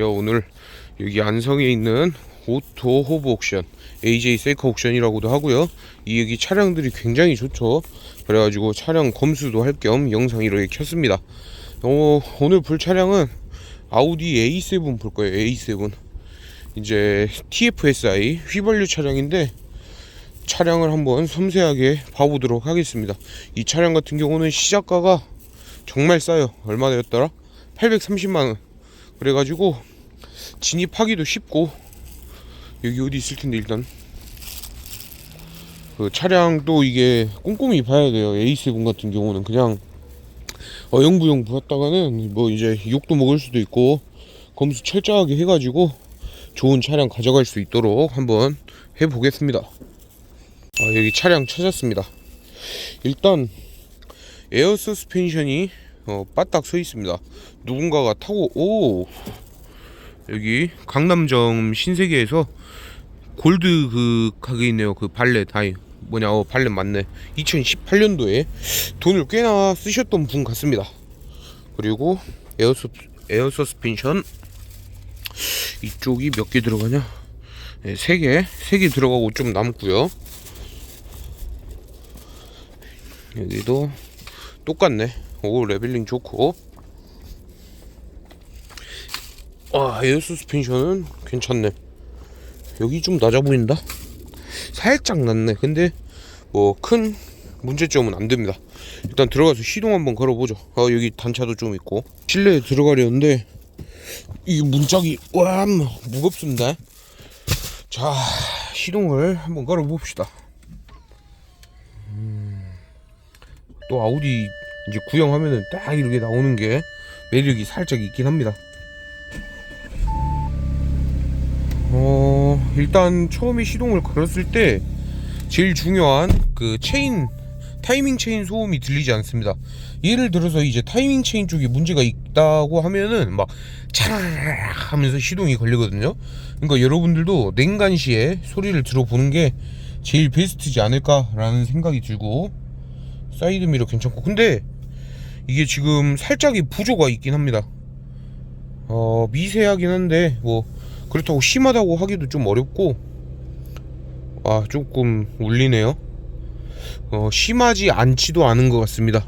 제가 오늘 여기 안성에 있는 오토 호브 옥션 AJ 세이커 옥션이라고도 하고요. 이 여기 차량들이 굉장히 좋죠. 그래가지고 차량 검수도 할 겸 영상 이렇게 켰습니다. 어, 오늘 볼 차량은 아우디 A7 볼 거예요 A7 이제 TFSI 휘발유 차량인데 차량을 한번 섬세하게 봐보도록 하겠습니다. 이 차량 같은 경우는 시작가가 정말 싸요. 얼마였더라? 830만원 그래가지고 진입하기도 쉽고 여기 어디 있을 텐데 일단. 그 차량도 이게 꼼꼼히 봐야 돼요. A7 같은 경우는 그냥 어영부영 부었다가는 뭐 이제 욕도 먹을 수도 있고 검수 철저하게 해가지고 좋은 차량 가져갈 수 있도록 한번 해보겠습니다. 아, 여기 차량 찾았습니다. 일단 에어 서스펜션이 어, 바닥 서 있습니다. 누군가가 타고 오! 여기 강남점 신세계에서 골드 그 가게 있네요. 그 발렛 아이 뭐냐 어 발렛 맞네. 2018년도에 돈을 꽤나 쓰셨던 분 같습니다. 그리고 에어 서 에어 서스펜션. 이쪽이 몇 개 들어가냐? 네, 3개. 3개 들어가고 좀 남고요. 여기도 똑같네 오 레벨링 좋고. 와 에어 서스펜션은 괜찮네. 여기 좀 낮아 보인다? 살짝 낮네. 근데 뭐 큰 문제점은 안 됩니다. 일단 들어가서 시동 한번 걸어보죠. 아 여기 단차도 좀 있고. 실내에 들어가려는데 이 문짝이 와 무겁습니다. 자 시동을 한번 걸어 봅시다. 음, 또 아우디 이제 구형하면은 딱 이렇게 나오는 게 매력이 살짝 있긴 합니다 어 일단 처음에 시동을 걸었을 때 제일 중요한 그 체인 타이밍 체인 소음이 들리지 않습니다. 예를 들어서 이제 타이밍 체인 쪽에 문제가 있다고 하면은 막 차라락 하면서 시동이 걸리거든요. 그러니까 여러분들도 냉간시에 소리를 들어보는 게 제일 베스트지 않을까라는 생각이 들고 사이드 미러 괜찮고. 근데 이게 지금 살짝의 부조가 있긴 합니다. 어 미세하긴 한데 뭐 그렇다고 심하다고 하기도 좀 어렵고 아 조금 울리네요. 어, 심하지 않지도 않은 것 같습니다.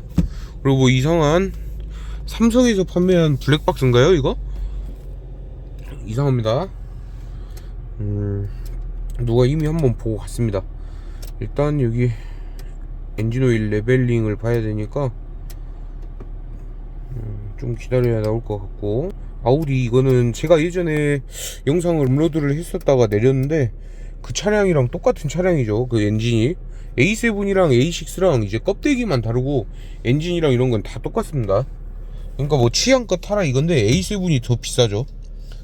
그리고 뭐 이상한 삼성에서 판매한 블랙박스인가요 이거? 이상합니다. 음, 누가 이미 한번 보고 갔습니다. 일단 여기 엔진오일 레벨링을 봐야 되니까 음, 좀 기다려야 나올 것 같고. 아우디 이거는 제가 예전에 영상을 업로드를 했었다가 내렸는데 그 차량이랑 똑같은 차량이죠 그 엔진이. A7이랑 A6랑 이제 껍데기만 다르고 엔진이랑 이런 건 다 똑같습니다. 그러니까 뭐 취향껏 타라 이건데 A7이 더 비싸죠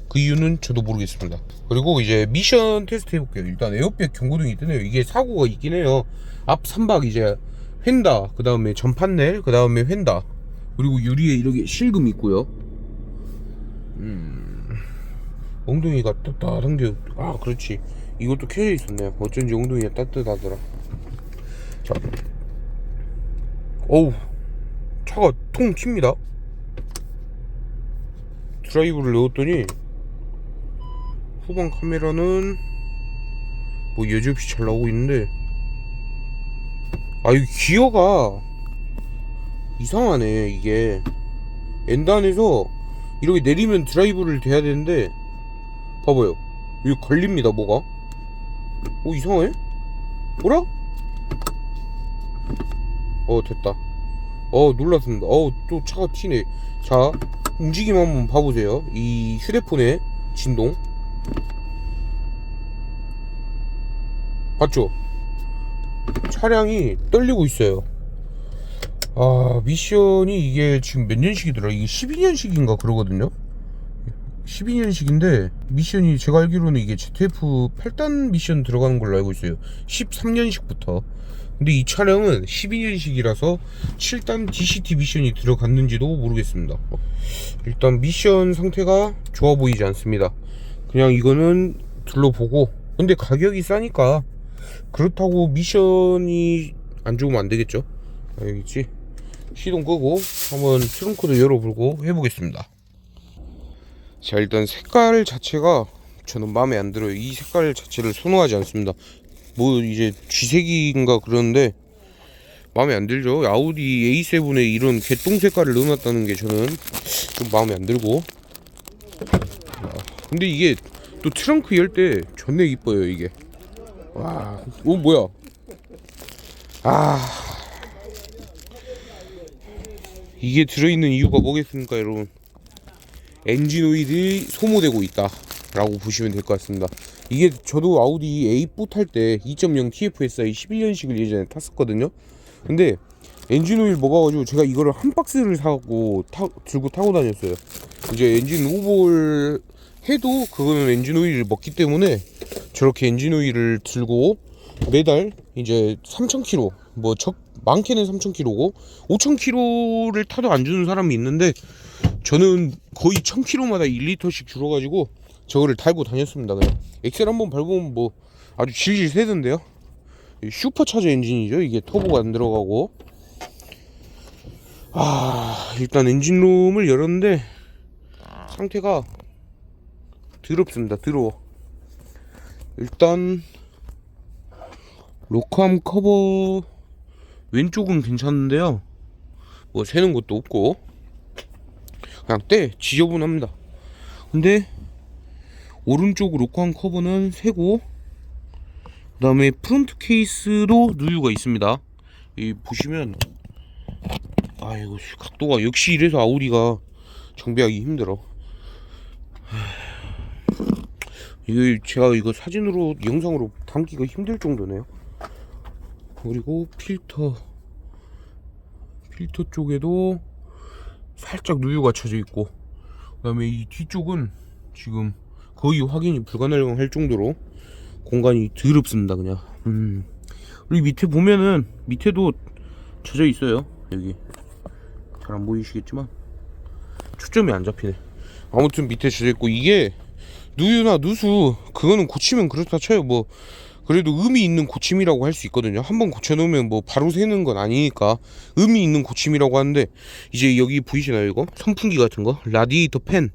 그 이유는 저도 모르겠습니다 그리고 이제 미션 테스트 해볼게요 일단 에어백 경고등이 뜨네요 이게 사고가 있긴 해요 앞 선박 이제 휀다 그 다음에 전판넬 그 다음에 휀다 그리고 유리에 이렇게 실금 있고요 음, 엉덩이가 따뜻한 게, 아, 그렇지. 이것도 켜져 있었네. 어쩐지 엉덩이가 따뜻하더라. 자. 어우, 차가 통 튑니다. 드라이브를 넣었더니, 후방 카메라는, 뭐 여지없이 잘 나오고 있는데, 아, 이 기어가, 이상하네, 이게. 엔단에서, 이렇게 내리면 드라이브를 돼야 되는데. 봐봐요. 여기 걸립니다 뭐가. 오 이상해? 뭐라? 어 됐다. 어 놀랐습니다. 어또 차가 튀네. 자 움직임 한번 봐보세요. 이 휴대폰의 진동 봤죠? 차량이 떨리고 있어요. 아 미션이 이게 지금 몇 년식이더라? 이게 12년식인가 그러거든요? 12년식인데 미션이 제가 알기로는 이게 ZF 8단 미션 들어가는 걸로 알고 있어요. 13년식부터. 근데 이 차량은 12년식이라서 7단 DCT 미션이 들어갔는지도 모르겠습니다. 일단 미션 상태가 좋아 보이지 않습니다 그냥 이거는 둘러보고. 근데 가격이 싸니까 그렇다고 미션이 안 좋으면 안 되겠죠? 알겠지? 시동 끄고 한번 트렁크도 열어보고 해보겠습니다. 자 일단 색깔 자체가 저는 마음에 안 들어요. 이 색깔 자체를 선호하지 않습니다. 뭐 이제 쥐색인가 그러는데 마음에 안 들죠? 아우디 A7에 이런 개똥 색깔을 넣어놨다는 게 저는 좀 마음에 안 들고. 아, 근데 이게 또 트렁크 열 때 존나 이뻐요 이게 와, 오 뭐야? 아, 이게 들어있는 이유가 뭐겠습니까, 여러분? 엔진 오일이 소모되고 있다라고 보시면 될 것 같습니다. 이게 저도 아우디 A4 탈 때 2.0 TFSI 11년식을 예전에 탔었거든요. 근데 엔진 오일 먹어가지고 제가 이거를 한 박스를 사갖고 타, 들고 타고 다녔어요. 이제 엔진 오버를 해도 그거는 엔진 오일을 먹기 때문에 저렇게 엔진 오일을 들고 매달 이제 3,000km 뭐 적 많게는 3,000km고 5,000km를 타도 안 주는 사람이 있는데 저는 거의 1,000km마다 1리터씩 줄어가지고 저거를 달고 다녔습니다. 그냥 엑셀 한번 밟으면 뭐 아주 질질 새던데요. 이 슈퍼차저 엔진이죠. 이게 터보가 안 들어가고 아 일단 엔진룸을 열었는데 상태가 더럽습니다. 더러워. 일단 로크암 커버 왼쪽은 괜찮은데요. 뭐 새는 것도 없고 그냥 때 지저분합니다. 근데 오른쪽 로크암 커버는 새고 그 다음에 프론트 케이스도 누유가 있습니다. 이 보시면 아이고 각도가 역시 이래서 아우디가 정비하기 힘들어. 이거 제가 이거 사진으로 영상으로 담기가 힘들 정도네요. 그리고 필터. 필터 쪽에도 살짝 누유가 쳐져 있고 그 다음에 이 뒤쪽은 지금 거의 확인이 불가능할 정도로 공간이 더럽습니다 그냥. 음. 그리고 밑에 보면은 밑에도 젖어 있어요 여기. 잘 안 보이시겠지만. 초점이 안 잡히네. 아무튼 밑에 젖어 있고 이게 누유나 누수 그거는 고치면 그렇다 쳐요. 뭐 그래도 의미 있는 고침이라고 할 수 있거든요. 한번 고쳐놓으면 뭐 바로 새는 건 아니니까 의미 있는 고침이라고 하는데 이제 여기 보이시나요 이거? 선풍기 같은 거? 라디에이터 팬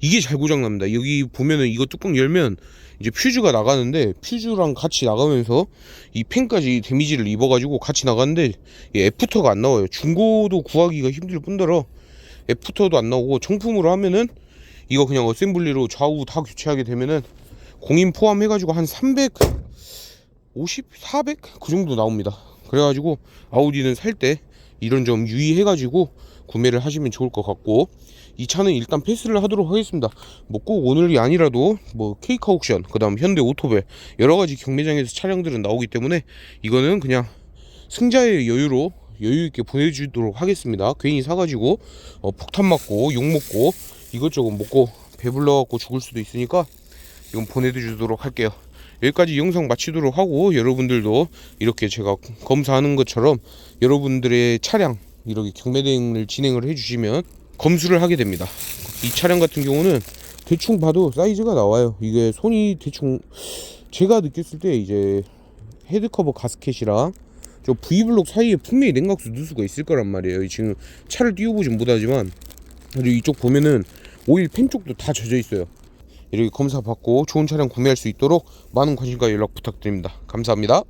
이게 잘 고장납니다. 여기 보면은 이거 뚜껑 열면 이제 퓨즈가 나가는데 퓨즈랑 같이 나가면서 이 팬까지 데미지를 입어가지고 같이 나가는데 이 애프터가 안 나와요. 중고도 구하기가 힘들 뿐더러 애프터도 안 나오고 정품으로 하면은 이거 그냥 어셈블리로 좌우 다 교체하게 되면은 공인 포함해가지고 한 300, 50, 400 그 정도 나옵니다. 그래가지고 아우디는 살 때 이런 점 유의해가지고 구매를 하시면 좋을 것 같고 이 차는 일단 패스를 하도록 하겠습니다. 뭐 꼭 오늘이 아니라도 뭐 케이카 옥션, 그 다음 현대 오토벨 여러 가지 경매장에서 차량들은 나오기 때문에 이거는 그냥 승자의 여유로 여유 있게 보내주도록 하겠습니다. 괜히 사가지고 어, 폭탄 맞고 욕 먹고 이것저것 먹고 배불러 갖고 죽을 수도 있으니까 이건 보내주도록 할게요. 여기까지 영상 마치도록 하고 여러분들도 이렇게 제가 검사하는 것처럼 여러분들의 차량 이렇게 경매 대행을 진행을 해주시면 검수를 하게 됩니다. 이 차량 같은 경우는 대충 봐도 사이즈가 나와요. 이게 손이 대충 제가 느꼈을 때 이제 헤드커버 가스켓이랑 저 V블록 사이에 분명히 냉각수 누수가 있을 거란 말이에요. 지금 차를 띄워보진 못하지만 그리고 이쪽 보면은 오일 팬 쪽도 다 젖어 있어요. 이렇게 검사 받고 좋은 차량 구매할 수 있도록 많은 관심과 연락 부탁드립니다. 감사합니다.